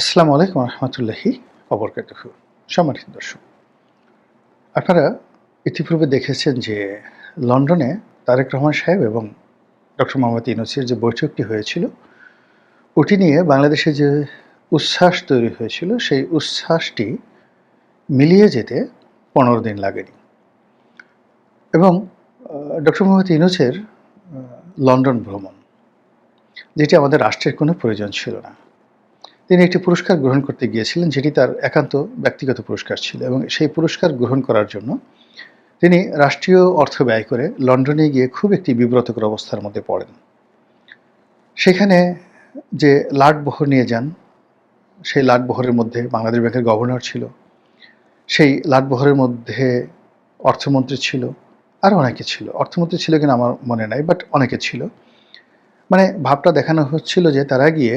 আসসালামু আলাইকুম রহমতুল্লাহি অবরকাত সম্মানিত দর্শক, আপনারা ইতিপূর্বে দেখেছেন যে লন্ডনে তারেক রহমান সাহেব এবং ডক্টর মোহাম্মদ ইউনুসের যে বৈঠকটি হয়েছিল, ওটি নিয়ে বাংলাদেশে যে উচ্ছ্বাস তৈরি হয়েছিল, সেই উচ্ছ্বাসটি মিলিয়ে যেতে পনেরো দিন লাগেনি। এবং ডক্টর মোহাম্মদ ইউনুসের লন্ডন ভ্রমণ, যেটি আমাদের রাষ্ট্রের কোনো প্রয়োজন ছিল না। তিনি একটি পুরস্কার গ্রহণ করতে গিয়েছিলেন, যেটি তার একান্ত ব্যক্তিগত পুরস্কার ছিল এবং সেই পুরস্কার গ্রহণ করার জন্য তিনি রাষ্ট্রীয় অর্থ ব্যয় করে লন্ডনে গিয়ে খুব একটি বিব্রতকর অবস্থার মধ্যে পড়েন। সেখানে যে লাটবহর নিয়ে যান, সেই লাটবহরের মধ্যে বাংলাদেশ ব্যাংকের গভর্নর ছিল, সেই লাটবহরের মধ্যে অর্থমন্ত্রী ছিল, আর অনেকে ছিল। অর্থমন্ত্রী ছিল কিনা আমার মনে নাই বাট অনেকে ছিল। মানে ভাবটা দেখানো হচ্ছিল যে তারা গিয়ে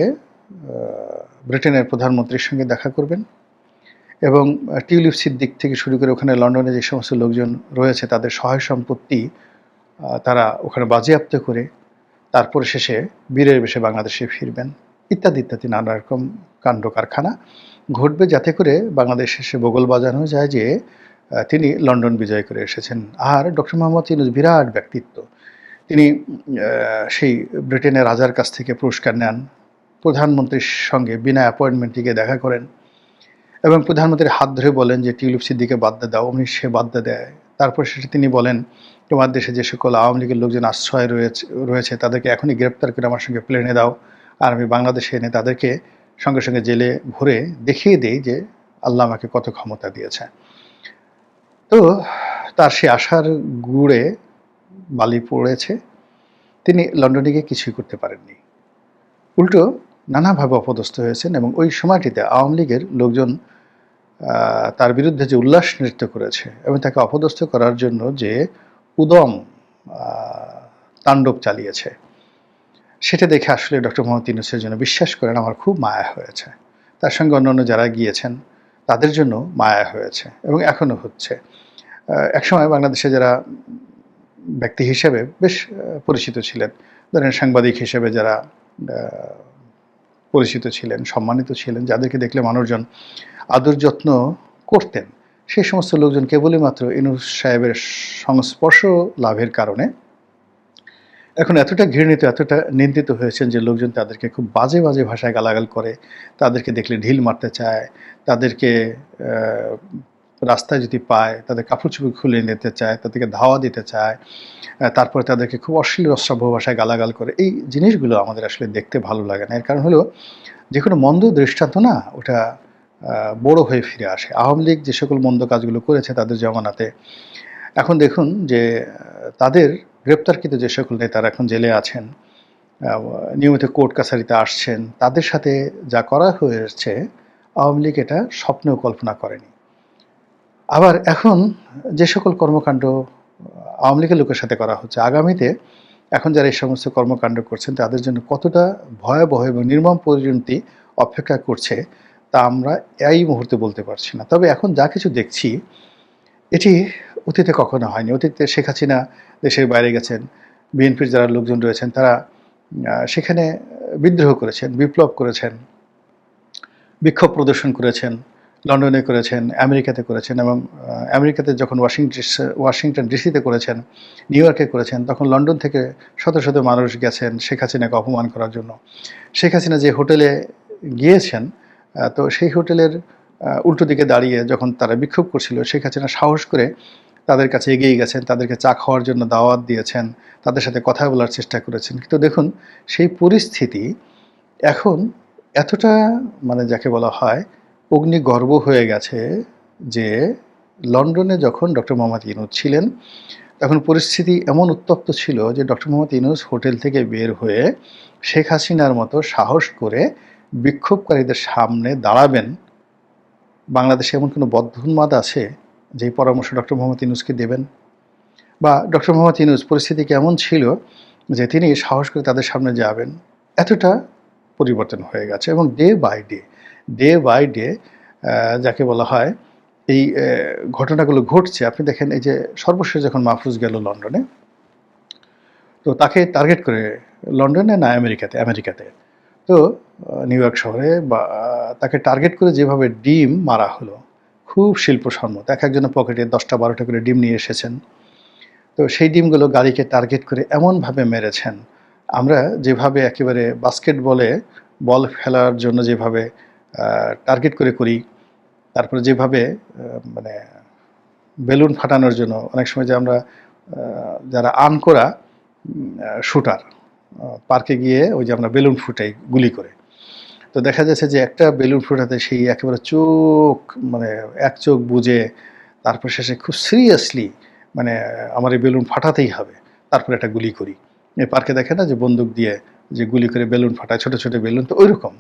ব্রিটেনের প্রধানমন্ত্রীর সঙ্গে দেখা করবেন এবং টিউলিপ সিদ্দিক থেকে শুরু করে ওখানে লন্ডনে যে সমস্ত লোকজন রয়েছে, তাদের সহায় সম্পত্তি তারা ওখানে বাজেয়াপ্ত করে তারপরে শেষে বীরের বেশে বাংলাদেশে ফিরবেন, ইত্যাদি ইত্যাদি, নানা রকম কাণ্ড কারখানা ঘটবে যাতে করে বাংলাদেশ শেষে বগল বাজানো যায় যে তিনি লন্ডন বিজয় করে এসেছেন। আর ডক্টর মোহাম্মদ ইউনুস বিরাট ব্যক্তিত্ব। তিনি সেই ব্রিটেনের রাজার কাছ থেকে পুরস্কার নেন প্রধানমন্ত্রীর সঙ্গে বিনা অ্যাপয়েন্টমেন্টটিকে দেখা করেন এবং প্রধানমন্ত্রীর হাত ধরে বলেন যে টিউলিপ সিদ্দিকে বাদ দিয়ে দাও অমনি সে বাদ দিয়ে। তারপর শেষে তিনি বলেন, তোমার দেশে যে সকল আওয়ামী লীগের লোকজন আশ্রয় রয়েছে রয়েছে, তাদেরকে এখনই গ্রেপ্তার করে আমার সঙ্গে প্লেনে দাও। আর আমি বাংলাদেশে এনে তাদেরকে সঙ্গে সঙ্গে জেলে ভরে দেখিয়ে দেই যে আল্লাহ আমাকে কত ক্ষমতা দিয়েছে। তো তার সে আশার গুড়ে বালি পড়েছে। তিনি লন্ডনে গিয়ে কিছুই করতে পারেননি। উল্টো নানাভাবে অপদস্থ হয়েছেন এবং ওই সময়টিতে আওয়ামী লীগের লোকজন তার বিরুদ্ধে যে উল্লাস নৃত্য করেছে এবং তাকে অপদস্থ করার জন্য যে উদম তাণ্ডব চালিয়েছে, সেটা দেখে আসলে ডক্টর মোহাম্মদ ইউনুসের জন্য বিশ্বাস করেন আমার খুব মায়া হয়েছে। তার সঙ্গে অন্যান্য যারা গিয়েছেন, তাদের জন্য মায়া হয়েছে এবং এখনও হচ্ছে। একসময় বাংলাদেশে যারা ব্যক্তি হিসেবে বেশ পরিচিত ছিলেন, ধরেন সাংবাদিক হিসেবে যারা পরিচিত ছিলেন, সম্মানিত ছিলেন, যাদেরকে দেখলে মানুষজন আদর যত্ন করতেন। সেই সমস্ত লোকজন কেবলই মাত্র ইনুস সাহেবের সংস্পর্শ লাভের কারণে এখন এতটা ঘৃণিত, এতটা নিন্দিত হয়েছেন যে লোকজন তাদেরকে খুব বাজে বাজে ভাষায় গালাগাল করে, তাদেরকে দেখলে ঢিল মারতে চায়, তাদেরকে রাস্তায় যদি পায়, তাদের কাপড় চোপড় খুলে নিতে চায়, তাদেরকে ধাওয়া দিতে চায় তারপরে তাদেরকে খুব অশ্লীল অশ্রাব্য ভাষায় গালাগাল করে, এই জিনিসগুলো আমাদের আসলে দেখতে ভালো লাগে না। এর কারণ হলো, যে কোনো মন্দ দৃষ্টান্ত না, ওটা বড় হয়ে ফিরে আসে। আওয়ামী লীগ যে সকল মন্দ কাজগুলো করেছে তাদের জমানাতে, এখন দেখুন যে তাদের গ্রেপ্তারকৃত যে সকল নেতারা এখন জেলে আছেন নিয়মিত কোর্ট কাছারিতে আসছেন, তাদের সাথে যা করা হয়েছে, আওয়ামী লীগ এটা স্বপ্নেও কল্পনা করেনি। আবার এখন যে সকল কর্মকাণ্ড আওয়ামী লীগের লোকের সাথে করা হচ্ছে, আগামীতে এখন যারা এই সমস্ত কর্মকাণ্ড করছেন, তাদের জন্য কতটা ভয়াবহ এবং নির্মম পরিণতি অপেক্ষা করছে, তা আমরা এই মুহূর্তে বলতে পারছি না। তবে এখন যা কিছু দেখছি, এটি অতীতে কখনো হয়নি। অতীতে শেখ হাসিনা দেশের বাইরে গেছেন, বিএনপির যারা লোকজন রয়েছেন, তারা সেখানে বিদ্রোহ করেছেন, বিপ্লব করেছেন, বিক্ষোভ প্রদর্শন করেছেন। লন্ডনে করেছেন, আমেরিকাতে করেছেন এবং আমেরিকাতে যখন ওয়াশিংটন ওয়াশিংটন ডিসিতে করেছেন, নিউ ইয়র্কে করেছেন, তখন লন্ডন থেকে শত শত মানুষ গেছেন শেখ হাসিনাকে অপমান করার জন্য। শেখ হাসিনা যে হোটেলে গিয়েছেন তো সেই হোটেলের উল্টো দিকে দাঁড়িয়ে যখন তারা বিক্ষোভ করছিল, শেখ হাসিনা সাহস করে তাদের কাছে এগিয়ে গেছেন, তাদেরকে চা খাওয়ার জন্য দাওয়াত দিয়েছেন, তাদের সাথে কথা বলার চেষ্টা করেছেন। কিন্তু দেখুন, সেই পরিস্থিতি এখন এতটা মানে যাকে বলা হয় অগ্নিগর্ভ হয়ে গেছে যে লন্ডনে যখন ডক্টর মোহাম্মদ ইনুস ছিলেন তখন পরিস্থিতি এমন উত্তপ্ত ছিল যে ডক্টর মোহাম্মদ ইনুস হোটেল থেকে বের হয়ে শেখ হাসিনার মতো সাহস করে বিক্ষোভকারীদের সামনে দাঁড়াবেন। বাংলাদেশে এমন কোনো বদ্ধুন্মাদ আছে যে পরামর্শ ডক্টর মোহাম্মদ ইনুসকে দেবেন? বা ডক্টর মোহাম্মদ ইনুস পরিস্থিতি কেমন ছিল যে তিনি সাহস করে তাদের সামনে যাবেন? এতটা পরিবর্তন হয়ে গেছে এবং day by day day by day যাকে বলা হয়, এই ঘটনাগুলো ঘটছে। আপনি দেখেন এই যে সর্বশেষ যখন মাহফুজ গেল লন্ডনে, তো তাকে টার্গেট করে লন্ডনে না আমেরিকাতে আমেরিকাতে? তো নিউ ইয়র্ক শহরে বা তাকে টার্গেট করে যেভাবে ডিম মারা হলো, খুব শিল্পসম্মত। এক একজনের পকেটে দশটা, বারোটা করে ডিম নিয়ে এসেছেন। তো সেই ডিমগুলো গাড়িকে টার্গেট করে এমনভাবে মেরেছেন। আমরা যেভাবে একেবারে বাস্কেটবলে বল ফেলার জন্য যেভাবে টার্গেট করে করি। তারপরে যেভাবে মানে বেলুন ফাটানোর জন্য, অনেক সময় যে আমরা যারা আন করা শুটার পার্কে গিয়ে ওই যে আমরা বেলুন ফুটাই গুলি করে। তো দেখা যাচ্ছে যে একটা বেলুন ফুটাতে সেই একেবারে চোখ মানে এক চোখ বুঝে তারপর শেষে খুব সিরিয়াসলি মানে আমার এই বেলুন ফাটাতেই হবে। তারপরে একটা গুলি করি। এই পার্কে দেখে না যে বন্দুক দিয়ে যে গুলি করে বেলুন ফাটায়, ছোট ছোট বেলুন, তো ওইরকম।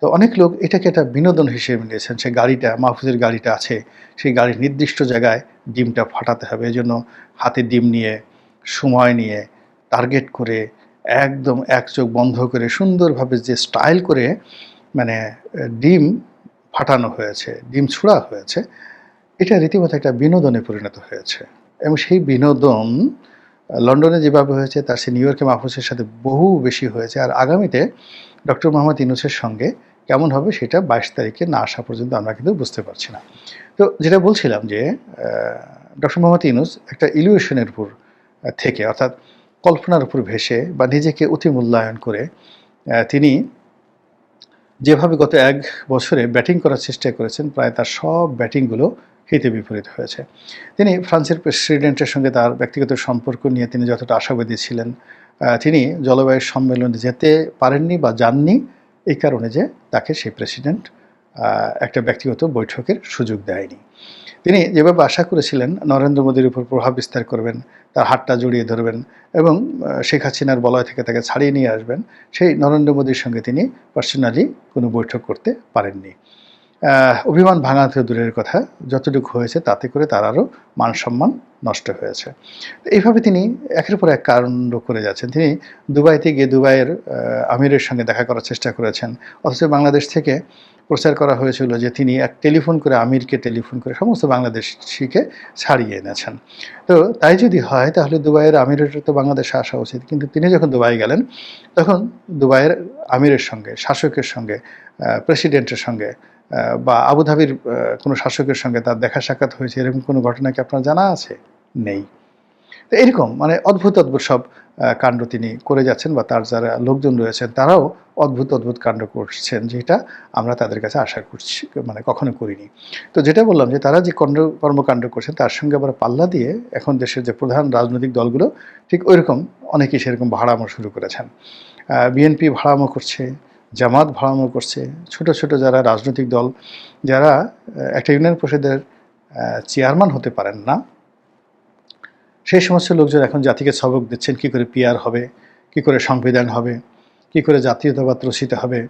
তো অনেক লোক এটাকে একটা বিনোদন হিসেবে নিয়েছেন। সে গাড়িটা, মাহফুজের গাড়িটা আছে, সেই গাড়ির নির্দিষ্ট জায়গায় ডিমটা ফাটাতে হবে। এই জন্য হাতে ডিম নিয়ে, সময় নিয়ে, টার্গেট করে, একদম এক চোখ বন্ধ করে, সুন্দরভাবে যে স্টাইল করে মানে ডিম ফাটানো হয়েছে, ডিম ছোড়া হয়েছে, এটা রীতিমতো একটা বিনোদনে পরিণত হয়েছে। এবং সেই বিনোদন লন্ডনে যেভাবে হয়েছে, তার সে নিউ ইয়র্কে মাহফুজের সাথে বহু বেশি হয়েছে। আর আগামীতে ডক্টর মোহাম্মদ ইনুসের সঙ্গে কেমন হবে সেটা বাইশ তারিখে না আসা পর্যন্ত আমরা কিন্তু বুঝতে পারছি না। তো যেটা বলছিলাম যে ডক্টর মোহাম্মদ ইনুস একটা ইলিউশনের উপর থেকে, অর্থাৎ কল্পনার উপর ভেসে বা নিজেকে অতি মূল্যায়ন করে তিনি যেভাবে গত এক বছরে ব্যাটিং করার চেষ্টা করেছেন, প্রায় তার সব ব্যাটিংগুলো হিতে বিপরীত হয়েছে। তিনি ফ্রান্সের প্রেসিডেন্টের সঙ্গে তার ব্যক্তিগত সম্পর্ক নিয়ে তিনি যতটা আশাবাদী ছিলেন তিনি জলবায়ু সম্মেলনে যেতে পারেননি বা যাননি এই কারণে যে তাকে সেই প্রেসিডেন্ট একটা ব্যক্তিগত বৈঠকের সুযোগ দেয়নি। তিনি যেভাবে আশা করেছিলেন, নরেন্দ্র মোদীর উপর প্রভাব বিস্তার করবেন, তার হাতটা জড়িয়ে ধরবেন এবং শেখ হাসিনার বলয় থেকে তাকে ছাড়িয়ে নিয়ে আসবেন, সেই নরেন্দ্র মোদীর সঙ্গে তিনি পার্সোনালি কোনো বৈঠক করতে পারেননি। অভিমান ভাঙা থেকে দূরের কথা, যতটুকু হয়েছে তাতে করে তার আরও মান সম্মান নষ্ট হয়েছে। এইভাবে তিনি একের পর এক কাণ্ড করে যাচ্ছেন। তিনি দুবাইতে গিয়ে দুবাইয়ের আমিরের সঙ্গে দেখা করার চেষ্টা করেছেন। অথচ বাংলাদেশ থেকে প্রচার করা হয়েছিল যে তিনি এক টেলিফোন করে আমিরকে টেলিফোন করে সমস্ত বাংলাদেশিকে ছাড়িয়ে এনেছেন। তো তাই যদি হয়, তাহলে দুবাইয়ের আমিরের তো বাংলাদেশে আসা উচিত। কিন্তু তিনি যখন দুবাই গেলেন, তখন দুবাইয়ের আমিরের সঙ্গে, শাসকের সঙ্গে প্রেসিডেন্টের সঙ্গে বা আবুধাবির কোনো শাসকের সঙ্গে তার দেখা সাক্ষাৎ হয়েছে, এরকম কোনো ঘটনা কি আপনার জানা আছে? নেই। তো এরকম মানে অদ্ভুত অদ্ভুত সব কাণ্ড তিনি করে যাচ্ছেন বা তার যারা লোকজন রয়েছেন তারাও অদ্ভুত অদ্ভুত কাণ্ড করছেন, যেটা আমরা তাদের কাছে আশা করছি মানে কখনো করিনি। তো যেটা বললাম যে তারা যে কণ্ড, কর্মকাণ্ড করছেন, তার সঙ্গে আবার পাল্লা দিয়ে এখন দেশের যে প্রধান রাজনৈতিক দলগুলো, ঠিক ওইরকম, অনেকেই সেরকম ভাড়ামো শুরু করেছেন। বিএনপি ভাড়ামো করছে জামাত ভাড়ামো করছে, ছোট ছোট যারা রাজনৈতিক দল, যারা একটা ইউনিয়ন পরিষদের চেয়ারম্যান হতে পারেন না, সেই সমস্ত লোকজন এখন জাতিকে সবক দিচ্ছেন, কি করে পিয়ার হবে, কি করে সংবিধান হবে, কি করে জাতীয়তাবাদ রচিত হবে,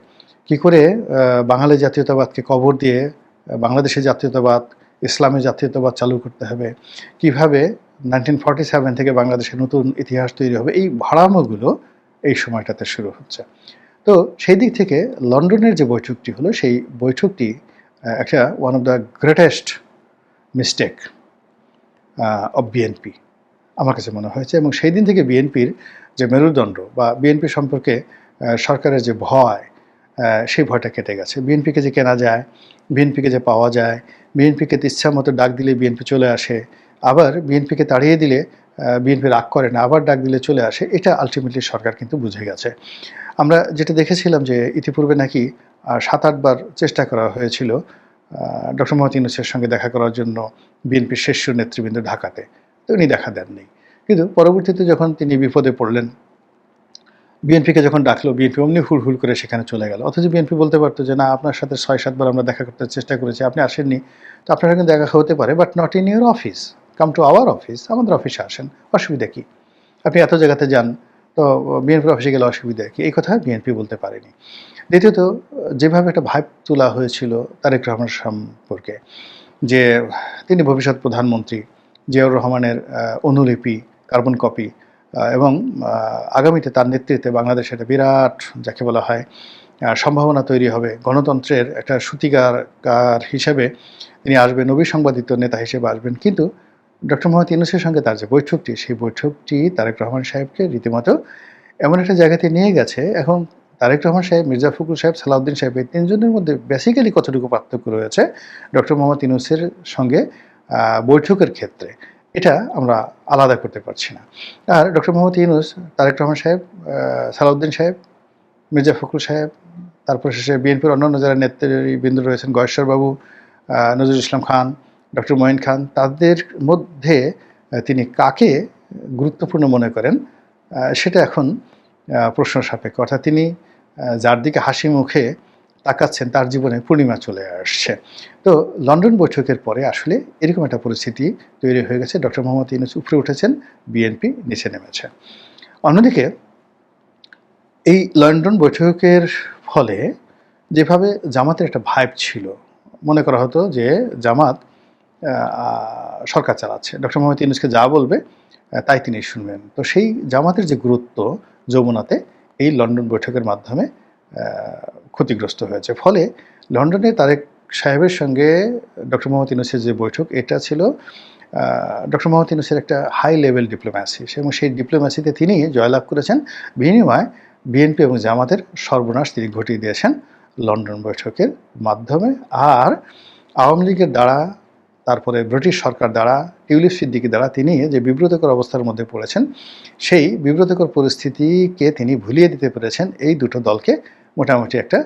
কি করে বাঙালি জাতীয়তাবাদকে কবর দিয়ে বাংলাদেশের জাতীয়তাবাদ, ইসলামের জাতীয়তাবাদ চালু করতে হবে, কীভাবে নাইনটিন ফর্টি সেভেন থেকে বাংলাদেশের নতুন ইতিহাস তৈরি হবে, এই ভাড়ামোগুলো এই সময়টাতে শুরু হচ্ছে। তো সেই দিক থেকে লন্ডনের যে বৈঠকটি হলো, সেই বৈঠকটি একটা one of the greatest mistake of BNP আমার কাছে মনে হয়েছে। এবং সেই দিন থেকে বিএনপির যে মেরুদণ্ড বা বিএনপি সম্পর্কে সরকারের যে ভয় সেই ভয়টা কেটে গেছে। বিএনপিকে যে কেনা যায় বিএনপিকে যে পাওয়া যায় বিএনপিকে ইচ্ছা মতো ডাক দিলে বিএনপি চলে আসে। আবার বিএনপিকে তাড়িয়ে দিলে বিএনপি রাগ করে না, আবার ডাক দিলে চলে আসে, এটা আলটিমেটলি সরকার কিন্তু বুঝে গেছে। আমরা যেটা দেখেছিলাম যে ইতিপূর্বে নাকি সাত আটবার চেষ্টা করা হয়েছিল ডক্টর মোহাম্মদ ইউনুসের সঙ্গে দেখা করার জন্য বিএনপির শীর্ষ নেতৃবৃন্দ ঢাকাতে, তো উনি দেখা দেননি। কিন্তু পরবর্তীতে যখন তিনি বিপদে পড়লেন, বিএনপিকে যখন ডাকলো, বিএনপি অমনি হুড় করে সেখানে চলে গেল। অথচ বিএনপি বলতে পারতো যে, না, আপনার সাথে ছয় সাতবার আমরা দেখা করতে চেষ্টা করেছি, আপনি আসেননি। তো আপনার সঙ্গে দেখা হতে পারে but not in your office come to our office আমাদের অফিসে আসেন, অসুবিধা কী? আপনি এত জায়গাতে যান, তো বিএনপির অফিসে গেলে অসুবিধা কী? এই কথা বিএনপি বলতে পারেনি। দ্বিতীয়ত, যেভাবে একটা ভাইব তোলা হয়েছিল তারেক রহমান সম্পর্কে, যে তিনি ভবিষ্যৎ প্রধানমন্ত্রী জিয়াউর রহমানের অনুলিপি, কার্বন কপি এবং আগামীতে তার নেতৃত্বে বাংলাদেশে একটা বিরাট, যাকে বলা হয় সম্ভাবনা তৈরি হবে। গণতন্ত্রের একটা সূতিকার হিসেবে তিনি আসবেন অবিসংবাদিত নেতা হিসেবে আসবেন। কিন্তু ডক্টর মোহাম্মদ ইউনুসের সঙ্গে তার যে বৈঠকটি, সেই বৈঠকটি তারেক রহমান সাহেবকে রীতিমতো এমন একটা জায়গাতে নিয়ে গেছে। এখন তারেক রহমান সাহেব, মির্জা ফখরুল সাহেব, সালাউদ্দিন সাহেব এই তিনজনের মধ্যে বেসিক্যালি কতটুকু পার্থক্য রয়েছে ডক্টর মোহাম্মদ ইউনুসের সঙ্গে বৈঠকের ক্ষেত্রে? এটা আমরা আলাদা করতে পারছি না। আর ডক্টর মোহাম্মদ ইউনুস, তারেক রহমান সাহেব সালাউদ্দিন সাহেব, মির্জা ফখরুল সাহেব, তারপর শেষে বিএনপির অন্যান্য যারা নেতৃবৃন্দ রয়েছেন, গয়েশ্বরবাবু নজরুল ইসলাম খান ডক্টর মঈন খান, তাদের মধ্যে তিনি কাকে গুরুত্বপূর্ণ মনে করেন সেটা এখন প্রশ্ন সাপেক্ষ। অর্থাৎ তিনি যার দিকে হাসি মুখে তাকাচ্ছেন, তার জীবনে পূর্ণিমা চলে আসছে। তো লন্ডন বৈঠকের পরে আসলে এরকম একটা পরিস্থিতি তৈরি হয়ে গেছে। ডক্টর মোহাম্মদ ইউনুস উপরে উঠেছেন, বিএনপি নিচে নেমেছে। অন্যদিকে, এই লন্ডন বৈঠকের ফলে যেভাবে জামাতের একটা ভাইব ছিল, মনে করা হতো যে জামাত সরকার চালাচ্ছে। ডক্টর মোহাম্মদ ইউনুসকে যা বলবে তাই তিনি শুনবেন। তো সেই জামাতের যে গুরুত্ব যমুনাতে, এই লন্ডন বৈঠকের মাধ্যমে ক্ষতিগ্রস্ত হয়েছে। ফলে লন্ডনে তারেক সাহেবের সঙ্গে ডক্টর মোহাম্মদ ইউনুসের যে বৈঠক, এটা ছিল ডক্টর মোহাম্মদ ইউনুসের একটা হাই লেভেল ডিপ্লোম্যাসি এবং সেই ডিপ্লোম্যাসিতে তিনি জয়লাভ করেছেন। বিনিময় বিএনপি এবং জামাতের সর্বনাশ তিনি ঘটিয়ে দিয়েছেন লন্ডন বৈঠকের মাধ্যমে। আর আওয়ামী লীগের দ্বারা তারপরে ব্রিটিশ সরকার দ্বারা, টিউলিপ সিদ্দিকি দ্বারা তিনি যে বিব্রতকর অবস্থার মধ্যে পড়েছেন, সেই বিব্রতকর পরিস্থিতিকে তিনি ভুলিয়ে দিতে পেরেছেন এই দুটো দলকে মোটামুটি একটা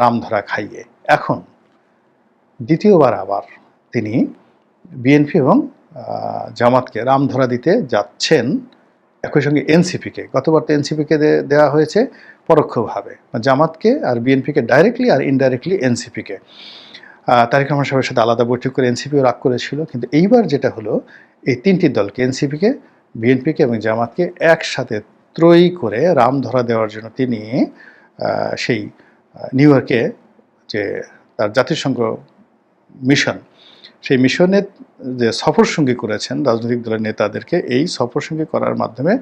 রামধরা খাইয়ে। এখন দ্বিতীয়বার আবার তিনি বিএনপি এবং জামাতকে রামধরা দিতে যাচ্ছেন, একই সঙ্গে এনসিপিকে। গতবার তো এনসিপিকে দেওয়া হয়েছে পরোক্ষভাবে। জামাতকে আর বিএনপিকে ডাইরেক্টলি আর ইনডাইরেক্টলি এনসিপিকে। তারেক রহমান সাহেবের সাথে আলাদা বৈঠক করে এনসিপিও রাগ করেছিল। কিন্তু এইবার যেটা হলো, এই তিনটি দলকে, এনসিপিকে, বিএনপিকে এবং জামাতকে একসাথে ত্রয়ী করে রাম ধরা দেওয়ার জন্য তিনি সেই নিউ ইয়র্কে যে তার জাতিসংঘ মিশন, সেই মিশনের যে সফরসঙ্গী করেছেন রাজনৈতিক দলের নেতাদেরকে, এই সফরসঙ্গী করার মাধ্যমে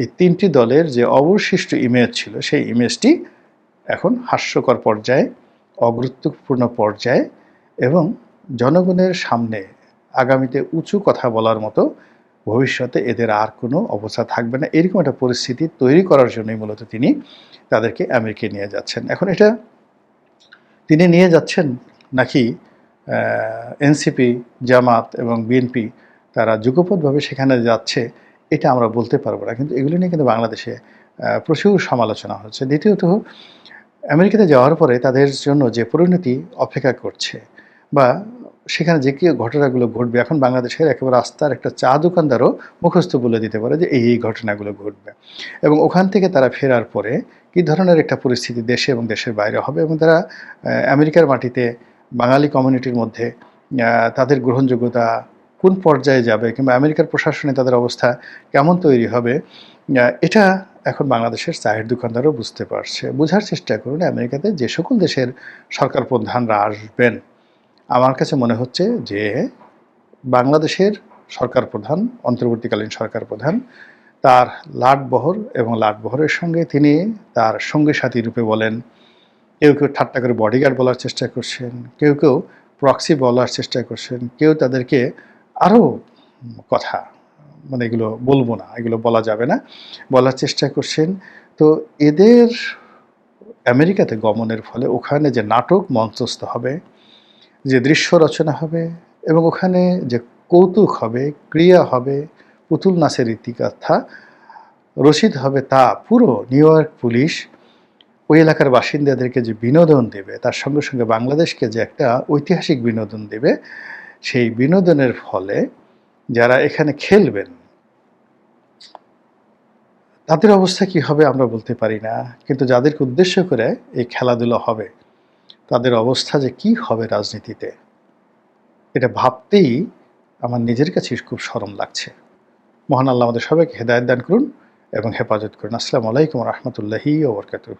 এই তিনটি দলের যে অবশিষ্ট ইমেজ ছিল, সেই ইমেজটি এখন হাস্যকর পর্যায়ে, অগুরুত্বপূর্ণ পর্যায়ে এবং জনগণের সামনে আগামীতে উঁচু কথা বলার মতো ভবিষ্যতে এদের আর কোনো অবস্থা থাকবে না। এরকম একটা পরিস্থিতি তৈরি করার জন্যই মূলত তিনি তাদেরকে আমেরিকায় নিয়ে যাচ্ছেন। এখন এটা তিনি নিয়ে যাচ্ছেন নাকি এনসিপি, জামাত এবং বিএনপি তারা যুগপথভাবে সেখানে যাচ্ছে এটা আমরা বলতে পারব না। কিন্তু এগুলো নিয়ে কিন্তু বাংলাদেশে প্রচুর সমালোচনা হচ্ছে। দ্বিতীয়ত, আমেরিকাতে যাওয়ার পরে তাদের জন্য যে পরিণতি অপেক্ষা করছে বা সেখানে যে কি ঘটনাগুলো ঘটবে, এখন বাংলাদেশের একেবারে আস্থার একটা চা দোকানদারও মুখস্থ বলে দিতে পারে যে এই এই ঘটনাগুলো ঘটবে। এবং ওখান থেকে তারা ফেরার পরে কী ধরনের একটা পরিস্থিতি দেশে এবং দেশের বাইরে হবে এবং তারা আমেরিকার মাটিতে বাঙালি কমিউনিটির মধ্যে তাদের গ্রহণযোগ্যতা কোন পর্যায়ে যাবে কিংবা আমেরিকার প্রশাসনে তাদের অবস্থা কেমন তৈরি হবে এটা এখন বাংলাদেশের চায়ের দোকানদারও বুঝতে পারছে। বোঝার চেষ্টা করুন, আমেরিকাতে যে সকল দেশের সরকার প্রধানরা আসবেন। আমার কাছে মনে হচ্ছে যে বাংলাদেশের সরকার প্রধান, অন্তর্বর্তীকালীন সরকার প্রধান, তার লাটবহর এবং লাটবহরের সঙ্গে তিনি তার সঙ্গী সাথী রূপে বলেন। কেউ কেউ ঠাট্টা করে বডিগার্ড বলার চেষ্টা করছেন, কেউ কেউ প্রক্সি বলার চেষ্টা করছেন, কেউ তাদেরকে আরও কথা মানে এগুলো বলব না, এগুলো বলা যাবে না, বলার চেষ্টা করছেন। তো এদের আমেরিকাতে গমনের ফলে ওখানে যে নাটক মঞ্চস্থ হবে যে দৃশ্য রচনা হবে এবং ওখানে যে কৌতুক হবে, ক্রিয়া হবে, পুতুল নাচের ইতিকথা রসিদ হবে তা পুরো নিউ ইয়র্ক পুলিশ ওই এলাকার বাসিন্দাদেরকে যে বিনোদন দেবে, তার সঙ্গে সঙ্গে বাংলাদেশকে যে একটা ঐতিহাসিক বিনোদন দেবে, সেই বিনোদনের ফলে যারা এখানে খেলবেন, তাদের অবস্থা কি হবে আমরা বলতে পারি না। কিন্তু যাদেরকে উদ্দেশ্য করে এই খেলাধুলা হবে তাদের অবস্থা যে কি হবে রাজনীতিতে, এটা ভাবতেই আমার নিজের কাছে খুব সরম লাগছে। মহান আল্লাহ আমাদের সবাইকে হেদায়ত দান করুন এবং হেফাজত করুন। আসসালামু আলাইকুম রহমতুল্লাহি ওবরকাতুহ